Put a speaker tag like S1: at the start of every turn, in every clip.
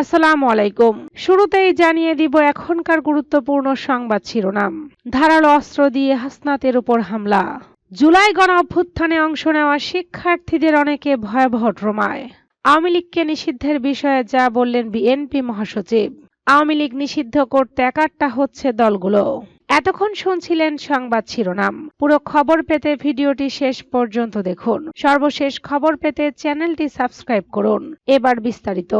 S1: আসসালামু আলাইকুম। শুরুতেই জানিয়ে দিব এখনকার গুরুত্বপূর্ণ সংবাদ শিরোনাম। ধারালো অস্ত্র দিয়ে হাসনাতের উপর হামলা। জুলাই গণ অভ্যুত্থানে অংশ নেওয়া শিক্ষার্থীদের অনেকে ভয়াবহ ট্রমায় আওয়ামী লীগকে নিষিদ্ধের বিষয়ে যা বললেন বিএনপি মহাসচিব। আওয়ামী লীগ নিষিদ্ধ করতে একাট্টা হচ্ছে দলগুলো। এতক্ষণ শুনছিলেন সংবাদ শিরোনাম। পুরো খবর পেতে ভিডিওটি শেষ পর্যন্ত দেখুন। সর্বশেষ খবর পেতে চ্যানেলটি সাবস্ক্রাইব করুন। এবার বিস্তারিত।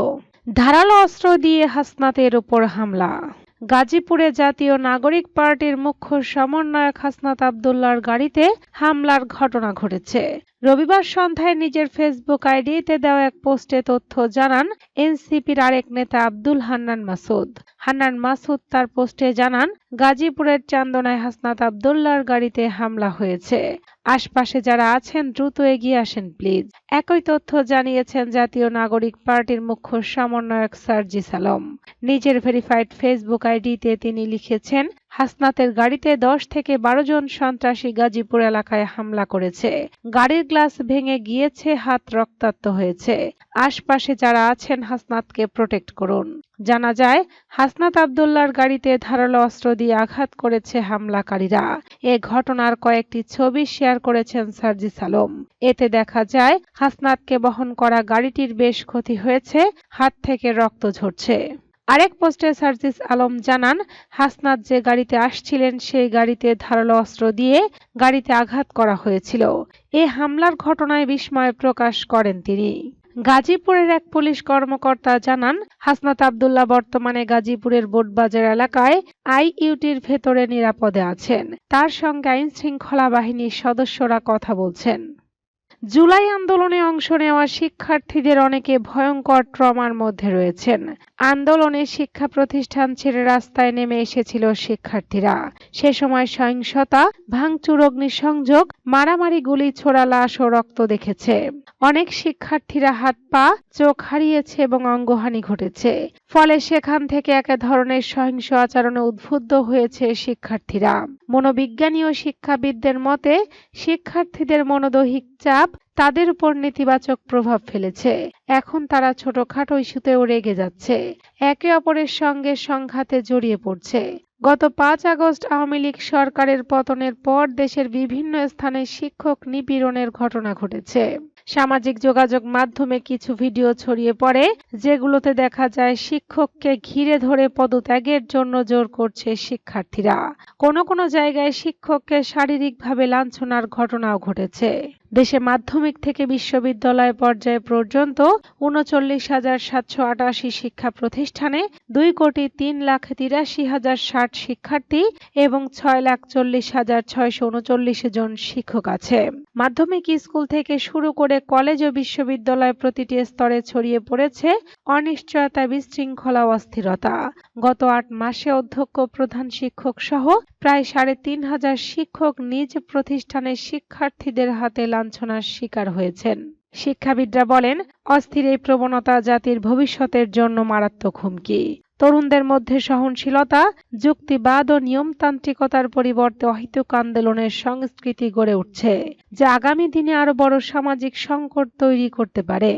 S1: ধারালো অস্ত্র দিয়ে হাসনাতের উপর হামলা। গাজীপুরে জাতীয় নাগরিক পার্টির মুখ্য সমন্বয়ক হাসনাত আবদুল্লার গাড়িতে হামলার ঘটনা ঘটেছে। রবিবার সন্ধ্যায় নিজের ফেসবুক আইডিতে দেওয়া এক পোস্টে তথ্য জানান এনসিপির আরেক নেতা আব্দুল হান্নান মাসুদ। হান্নান মাসুদ তার পোস্টে জানান, গাজীপুরের চান্দনায় হাসনাত আবদুল্লার গাড়িতে হামলা হয়েছে। আশপাশে যারা আছেন, দ্রুত এগিয়ে আসেন, প্লিজ। একই তথ্য জানিয়েছেন জাতীয় নাগরিক পার্টির মুখ্য সমন্বয়ক সার্জিস আলম নিজের ভেরিফাইড ফেসবুক আইডিতে তিনি লিখেছেন, হাসনাতের গাড়িতে দশ থেকে বারো জন সন্ত্রাসী গাজীপুর এলাকায় হামলা করেছে। গাড়ির গ্লাস ভেঙে গিয়েছে, হাত রক্তাক্ত হয়েছে। আশপাশে যারা আছেন, হাসনাতকে প্রোটেক্ট করুন। জানা যায়, হাসনাত আবদুল্লার গাড়িতে ধারালো অস্ত্র দিয়ে আঘাত করেছে হামলাকারীরা। এ ঘটনার কয়েকটি ছবি শেয়ার করেছেন সার্জিস আলম। এতে দেখা যায়, হাসনাতকে বহন করা গাড়িটির বেশ ক্ষতি হয়েছে, হাত থেকে রক্ত ঝরছে। আরেক পোস্টে সার্জিস আলম জানান, হাসনাত যে গাড়িতে আসছিলেন সেই গাড়িতে ধারালো অস্ত্র দিয়ে গাড়িতে আঘাত করা হয়েছিল। এ হামলার ঘটনায় বিস্ময় প্রকাশ করেন তিনি। গাজীপুরের এক পুলিশ কর্মকর্তা জানান, হাসনাত আবদুল্লাহ বর্তমানে গাজীপুরের বোটবাজার এলাকায় আইইউটির ভেতরে নিরাপদে আছেন। তার সঙ্গে আইন শৃঙ্খলা বাহিনীর সদস্যরা কথা বলছেন। জুলাই আন্দোলনে অংশ নেওয়া শিক্ষার্থীদের অনেকে ভয়ঙ্কর ট্রমার মধ্যে রয়েছেন। আন্দোলনে শিক্ষা প্রতিষ্ঠান ছেড়ে রাস্তায় নেমে এসেছিল শিক্ষার্থীরা। সে সময় সহিংসতা, ভাঙচুর, অগ্নিসংযোগ, মারামারি, গুলি, ছোড়া লাশ ও রক্ত দেখেছে। অনেক শিক্ষার্থীরা হাত পা, চোখ হারিয়েছে এবং অঙ্গহানি ঘটেছে। ফলে সেখান থেকে এক ধরনের সহিংস আচরণে উদ্বুদ্ধ হয়েছে শিক্ষার্থীরা। মনোবিজ্ঞানী ও শিক্ষাবিদদের মতে, শিক্ষার্থীদের মনোদৈহিক চাপ তাদের উপর নেতিবাচক প্রভাব ফেলেছে। এখন তারা ছোটখাটো ইস্যুতেও রেগে যাচ্ছে। একে অপরের সঙ্গে সংঘাতে জড়িয়ে পড়ছে। গত পাঁচ আগস্ট আওয়ামী লীগ সরকারের পতনের পর দেশের বিভিন্ন স্থানে শিক্ষক নিপীড়নের ঘটনা ঘটেছে। সামাজিক যোগাযোগ মাধ্যমে কিছু ভিডিও ছড়িয়ে পড়ে, যেগুলোতে দেখা যায় শিক্ষককে ঘিরে ধরে পদত্যাগের জন্য জোর করছে শিক্ষার্থীরা। কোনো কোনো জায়গায় শিক্ষককে শারীরিকভাবে লাঞ্ছনার ঘটনাও ঘটেছে। দেশে মাধ্যমিক থেকে বিশ্ববিদ্যালয় পর্যায়ে পর্যন্ত উনচল্লিশ হাজার সাতশো আটাশি শিক্ষা প্রতিষ্ঠানে দুই কোটি তিন লাখ তিরাশি হাজার ষাট শিক্ষার্থী এবং ছয় লাখ চল্লিশ হাজার ছয়শো উনচল্লিশ জন শিক্ষক আছে। মাধ্যমিক স্কুল থেকে শুরু করে কলেজ ও বিশ্ববিদ্যালয় প্রতিটি স্তরে ছড়িয়ে পড়েছে অনিশ্চয়তা, বিশৃঙ্খলা অস্থিরতা। গত আট মাসে অধ্যক্ষ, প্রধান শিক্ষক সহ প্রায় সাড়ে তিন হাজার শিক্ষক নিজ প্রতিষ্ঠানের শিক্ষার্থীদের হাতে লাঞ্ছনার শিকার হয়েছেন। শিক্ষাবিদরা বলেন, অস্থির এই প্রবণতা জাতির ভবিষ্যতের জন্য মারাত্মক হুমকি। তরুণদের মধ্যে সহনশীলতা, যুক্তিবাদ ও নিয়মতান্ত্রিকতার পরিবর্তে অহিতুক আন্দোলনের সংস্কৃতি গড়ে উঠছে, যা আগামী দিনে আরও বড় সামাজিক সংকট তৈরি করতে পারে।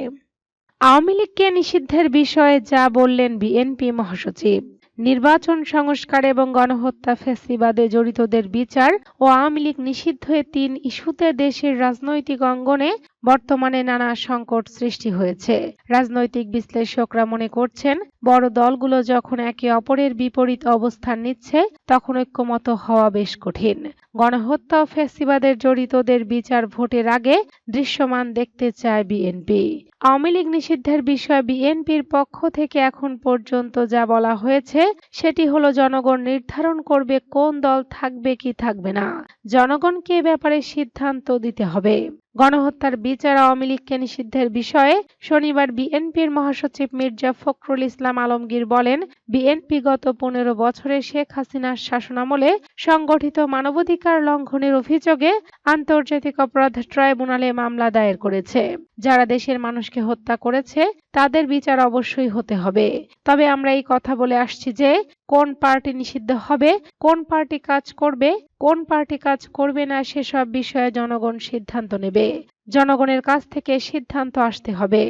S1: আওয়ামী লীগকে নিষিদ্ধের বিষয়ে যা বললেন বিএনপি মহাসচিব নির্বাচন সংস্কার এবং গণহত্যা ফেসিবাদে জড়িতদের বিচার ও আওয়ামী লীগ নিষিদ্ধ এ তিন ইস্যুতে দেশের রাজনৈতিক অঙ্গনে বর্তমানে নানা সংকট সৃষ্টি হয়েছে। রাজনৈতিক বিশ্লেষকরা মনে করছেন, বড় দলগুলো যখন একে অপরের বিপরীত অবস্থান নিচ্ছে, তখন ঐক্যমত হওয়া বেশ কঠিন। গণহত্যা ও ফ্যাসিবাদের জড়িতদের বিচার ভোটের আগে দৃশ্যমান দেখতে চায় বিএনপি। আওয়ামী লীগ নিষিদ্ধের বিষয়ে বিএনপির পক্ষ থেকে এখন পর্যন্ত যা বলা হয়েছে, সেটি হলো জনগণ নির্ধারণ করবে কোন দল থাকবে কি থাকবে না। জনগণকে ব্যাপারে সিদ্ধান্ত দিতে হবে। গণহত্যার বিচার আওয়ামী লীগকে নিষিদ্ধের বিষয়ে শনিবার বিএনপির মহাসচিব মির্জা ফখরুল ইসলাম আলমগীর বলেন, বিএনপি গত পনেরো বছরে শেখ হাসিনার শাসনামলে সংগঠিত মানবাধিকার লঙ্ঘনের অভিযোগে আন্তর্জাতিক অপরাধ ট্রাইব্যুনালে মামলা দায়ের করেছে। যারা দেশের মানুষকে হত্যা করেছে তাদের বিচার অবশ্যই হতে হবে। তবে আমরা এই কথা বলে আসছি যে, কোন পার্টি নিষিদ্ধ হবে, কোন পার্টি কাজ করবে, কোন পার্টি কাজ করবে না সেসব বিষয়ে জনগণ সিদ্ধান্ত নেবে। জনগণের কাছ থেকে সিদ্ধান্ত আসতে হবে।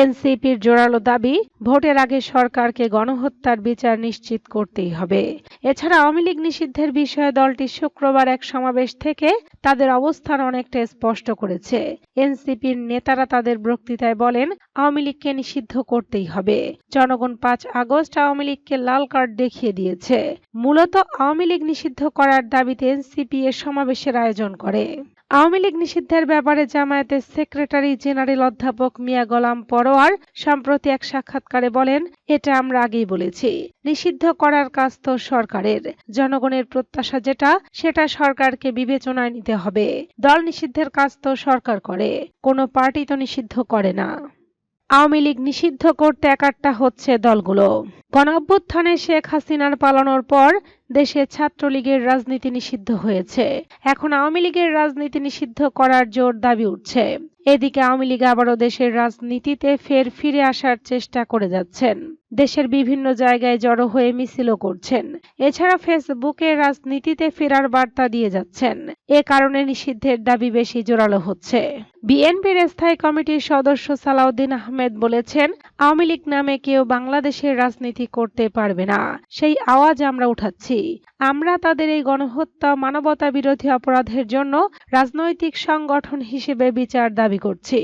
S1: এনসিপির জোরালো দাবি, ভোটের আগে সরকারকে গণহত্যার বিচার নিশ্চিত করতেই হবে। এছাড়া আওয়ামী লীগ নিষিদ্ধের বিষয়ে দলটি শুক্রবার এক সমাবেশ থেকে তাদের অবস্থান অনেকটা স্পষ্ট করেছে। এনসিপির নেতারা তাদের বক্তৃতায় বলেন, আওয়ামী লীগকে নিষিদ্ধ করতেই হবে। জনগণ পাঁচ আগস্ট আওয়ামী লীগকে লাল কার্ড দেখিয়ে দিয়েছে। মূলত আওয়ামী লীগ নিষিদ্ধ করার দাবিতে এনসিপি এ সমাবেশের আয়োজন করে। আওয়ামী লীগ নিষিদ্ধের ব্যাপারে জামায়াতের সেক্রেটারি জেনারেল অধ্যাপক মিয়া গোলাম পরোয়ার সম্প্রতি এক সাক্ষাৎকারে বলেন, এটা আমরা আগেই বলেছি। নিষিদ্ধ করার কাজ তো সরকারের। জনগণের প্রত্যাশা যেটা, সেটা সরকারকে বিবেচনায় নিতে হবে। দল নিষিদ্ধের কাজ তো সরকার করে। কোনো পার্টি তো নিষিদ্ধ করে না। আওয়ামী লীগ নিষিদ্ধ করতে একাট্টা হচ্ছে দলগুলো। গণঅভ্যুত্থানে শেখ হাসিনার পালানোর পর দেশে ছাত্রলীগের রাজনীতি নিষিদ্ধ হয়েছে। এখন আওয়ামী লীগের রাজনীতি নিষিদ্ধ করার জোর দাবি উঠছে। এদিকে আওয়ামী লীগ আবারও দেশের রাজনীতিতে ফের ফিরে আসার চেষ্টা করে যাচ্ছেন। দেশের বিভিন্ন জায়গায় জড়ো হয়ে মিছিলও করছেন। এছাড়া ফেসবুকে রাজনীতিতে ফেরার বার্তা দিয়ে যাচ্ছেন। এ কারণে নিষিদ্ধের দাবি বেশি জোরালো হচ্ছে। বিএনপির স্থায়ী কমিটির সদস্য সালাউদ্দিন আহমেদ বলেছেন, আওয়ামী লীগ নামে কেউ বাংলাদেশের রাজনীতি করতে পারবে না। সেই আওয়াজ আমরা উঠাচ্ছি। আমরা তাদের এই গণহত্যা মানবতা বিরোধী অপরাধের জন্য রাজনৈতিক সংগঠন হিসেবে বিচার দাবি করছি।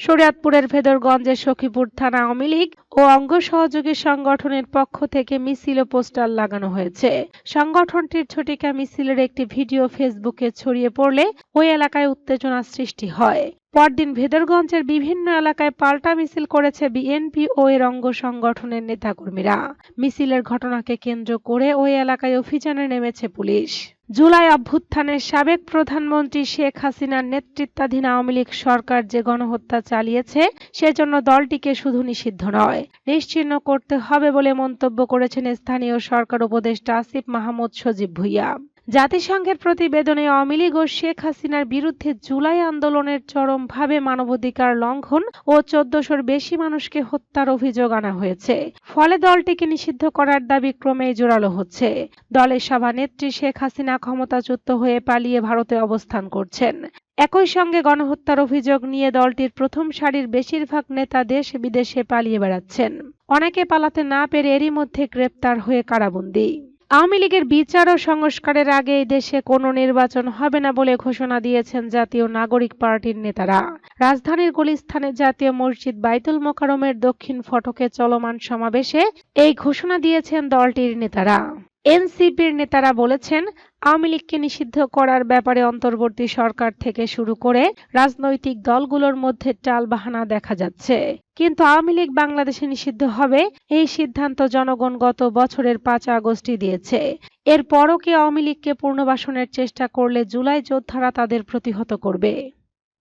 S1: শরিয়াতপুরের ভেদরগঞ্জের সখীপুর থানা আওয়ামী লীগ ও অঙ্গ সহযোগী সংগঠনের পক্ষ থেকে মিছিল ও পোস্টার লাগানো হয়েছে। সংগঠনটির ঝটিকা মিছিলের একটি ভিডিও ফেসবুকে ছড়িয়ে পড়লে ওই এলাকায় উত্তেজনা সৃষ্টি হয়। পরদিন ভেদরগঞ্জের বিভিন্ন এলাকায় পাল্টা মিছিল করেছে বিএনপি ও এর অঙ্গ সংগঠনের নেতাকর্মীরা। মিছিলের ঘটনাকে কেন্দ্র করে ওই এলাকায় অভিযানে নেমেছে পুলিশ। জুলাই অভ্যুত্থানের সাবেক প্রধানমন্ত্রী শেখ হাসিনার নেতৃত্বাধীন আওয়ামী লীগ সরকার যে গণহত্যা চালিয়েছে, সেজন্য দলটিকে শুধু নিষিদ্ধ নয়। নিশ্চিহ্ন করতে হবে বলে মন্তব্য করেছেন স্থানীয় সরকার উপদেষ্টা আসিফ মাহমুদ সজীব ভুইয়া। জাতিসংঘের প্রতিবেদনে আওয়ামী লীগ ও শেখ হাসিনার বিরুদ্ধে জুলাই আন্দোলনের চরমভাবে মানবাধিকার লঙ্ঘন ও চোদ্দশোর বেশি মানুষকে হত্যার অভিযোগ আনা হয়েছে। ফলে দলটিকে নিষিদ্ধ করার দাবি ক্রমেই জোরালো হচ্ছে। দলের সভানেত্রী শেখ হাসিনা ক্ষমতাচ্যুত হয়ে পালিয়ে ভারতে অবস্থান করছেন। একই সঙ্গে গণহত্যার অভিযোগ নিয়ে দলটির প্রথম সারির বেশিরভাগ নেতা দেশ বিদেশে পালিয়ে বেড়াচ্ছেন। অনেকে পালাতে না পেরে এরই মধ্যে গ্রেপ্তার হয়ে কারাবন্দী। আওয়ামী লীগের বিচার ও সংস্কারের আগে এই দেশে কোনো নির্বাচন হবে না বলে ঘোষণা দিয়েছেন জাতীয় নাগরিক পার্টির নেতারা। রাজধানীর গুলিস্থানে জাতীয় মসজিদ বাইতুল মোকারমের দক্ষিণ ফটকে চলমান সমাবেশে এই ঘোষণা দিয়েছেন দলটির নেতারা। এনসিপির নেতারা বলেছেন, আওয়ামী লীগকে নিষিদ্ধ করার ব্যাপারে অন্তর্বর্তী সরকার থেকে শুরু করে রাজনৈতিক দলগুলোর মধ্যে টালবাহানা দেখা যাচ্ছে। কিন্তু আওয়ামী লীগ বাংলাদেশে নিষিদ্ধ হবে এই সিদ্ধান্ত জনগণ গত বছরের পাঁচ আগস্টই দিয়েছে। এরপরও কি আওয়ামী লীগকে পুনর্বাসনের চেষ্টা করলে জুলাই যোদ্ধারা তাদের প্রতিহত করবে?